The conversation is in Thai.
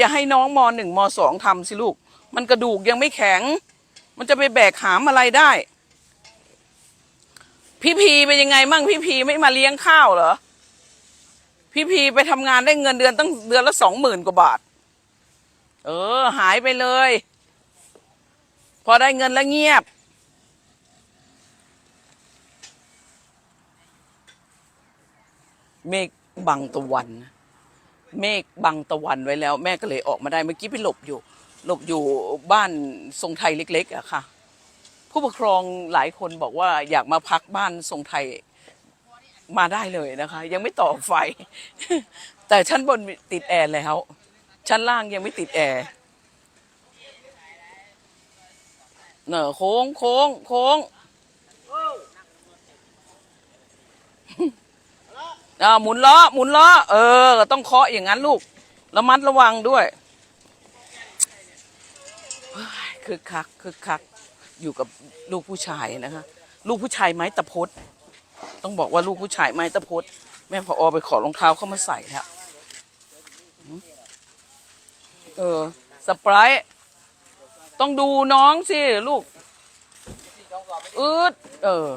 จะให้น้องมหนึ่งมสองทำสิลูก มันกระดูกยังไม่แข็ง มันจะไปแบกหามอะไรได้ พี่พีเป็นยังไงมั่งพี่พีไม่มาเลี้ยงข้าวเหรอ พี่พีไปทำงานได้เงินเดือนตั้งเดือนละสองหมื่นกว่าบาท เออ หายไปเลย พอได้เงินแล้วเงียบเมฆบังตะวันนะ เมฆบังตะวันไว้แล้ว แม่ก็เลยออกมาได้เมื่อกี้ไปหลบอยู่ หลบอยู่บ้านทรงไทยเล็กๆอะค่ะ ผู้ปกครองหลายคนบอกว่าอยากมาพักบ้านทรงไทยมาได้เลยนะคะ ยังไม่ต่อไฟ แต่ชั้นบนติดแอร์แล้ว ชั้นล่างยังไม่ติดแอร์เนอโค้งโค้งโค้ง อ่าหมุนล้อหมุนล้อเออ ต้องเคาะอย่างนั้นลูกระมัดระวังด้วยคึกคักคึกคักอยู่กับลูกผู้ชายนะคะ ลูกผู้ชายไม้ตะพดต้องบอกว่าลูกผู้ชายไม้ตะพดแม่พออไปขอรองเท้าเข้ามาใส่แล้วเออสปรท์ต้องดูน้องสิ ลูกอืดเออ